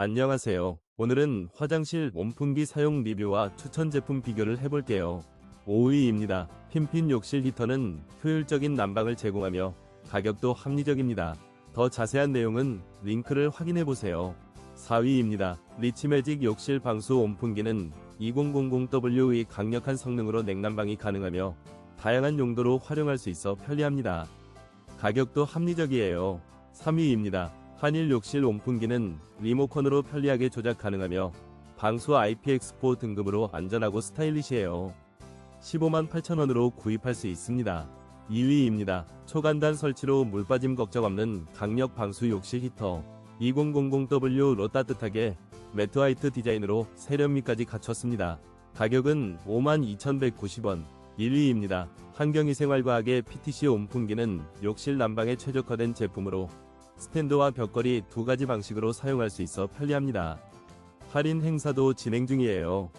안녕하세요. 오늘은 화장실 온풍기 사용 리뷰와 추천 제품 비교를 해볼게요. 5위입니다. 핀핀 욕실 히터는 효율적인 난방을 제공하며 가격도 합리적입니다. 더 자세한 내용은 링크를 확인해보세요. 4위입니다. 리치매직 욕실 방수 온풍기는 2000W의 강력한 성능으로 냉난방이 가능하며 다양한 용도로 활용할 수 있어 편리합니다. 가격도 합리적이에요. 3위입니다. 한일 욕실 온풍기는 리모컨으로 편리하게 조작 가능하며 방수 IPX4 등급으로 안전하고 스타일리시해요. 15만 8천원으로 구입할 수 있습니다. 2위입니다. 초간단 설치로 물 빠짐 걱정 없는 강력 방수 욕실 히터 2000W로 따뜻하게 매트 화이트 디자인으로 세련미까지 갖췄습니다. 가격은 52,190원. 1위입니다. 환경위생활과학의 PTC 온풍기는 욕실 난방에 최적화된 제품으로 스탠드와 벽걸이 두 가지 방식으로 사용할 수 있어 편리합니다. 할인 행사도 진행 중이에요.